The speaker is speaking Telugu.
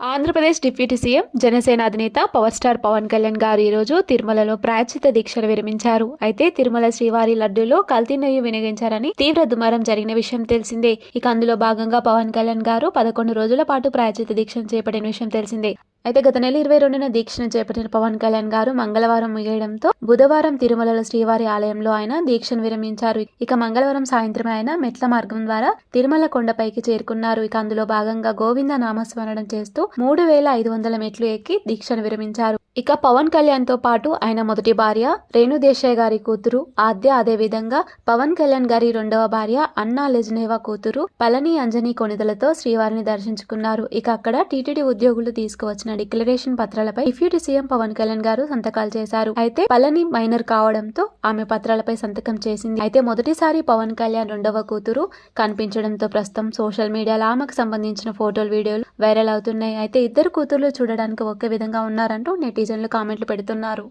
ఆంధ్రప్రదేశ్ డిప్యూటీ సీఎం జనసేన అధినేత పవర్ స్టార్ పవన్ కళ్యాణ్ గారు ఈరోజు తిరుమలలో ప్రాయచిత దీక్షను విరమించారు. అయితే తిరుమల శ్రీవారి లడ్డూలో కల్తీ నెయ్యి వినియోగించారని తీవ్ర దుమారం జరిగిన విషయం తెలిసిందే. ఇక అందులో భాగంగా పవన్ కళ్యాణ్ గారు పదకొండు రోజుల పాటు ప్రాయచిత దీక్షను చేపట్టిన విషయం తెలిసిందే. అయితే గత నెల ఇరవై రెండున దీక్షను చేపట్టిన పవన్ కళ్యాణ్ గారు మంగళవారం ముగియడంతో బుధవారం తిరుమలలో శ్రీవారి ఆలయంలో ఆయన దీక్షను విరమించారు. ఇక మంగళవారం సాయంత్రం ఆయన మెట్ల మార్గం ద్వారా తిరుమల కొండపైకి చేరుకున్నారు. ఇక అందులో భాగంగా గోవింద నామస్మరణం చేస్తూ మూడు వేల ఐదు వందల మెట్లు ఎక్కి దీక్షను విరమించారు. ఇక పవన్ కళ్యాణ్తో పాటు ఆయన మొదటి భార్య రేణుదేశాయ్ గారి కూతురు ఆద్య అదే విధంగా పవన్ కళ్యాణ్ గారి రెండవ భార్య అన్నా లెజ్నేవా కూతురు పళని అంజని కొనిదలతో శ్రీవారిని దర్శించుకున్నారు. ఇక అక్కడ టీటీడీ ఉద్యోగులు తీసుకువచ్చిన డిక్లరేషన్ పత్రాలపై డిప్యూటీ సీఎం పవన్ కళ్యాణ్ గారు సంతకాలు చేశారు. అయితే పళని మైనర్ కావడంతో ఆమె పత్రాలపై సంతకం చేసింది. అయితే మొదటిసారి పవన్ కళ్యాణ్ రెండవ కూతురు కనిపించడంతో ప్రస్తుతం సోషల్ మీడియాలో ఆమెకు సంబంధించిన ఫోటోలు వీడియోలు వైరల్ అవుతున్నాయి. అయితే ఇద్దరు కూతుర్లు చూడడానికి ఒకే విధంగా ఉన్నారంటూ నెటిజన్లు కామెంట్లు పెడుతున్నారు.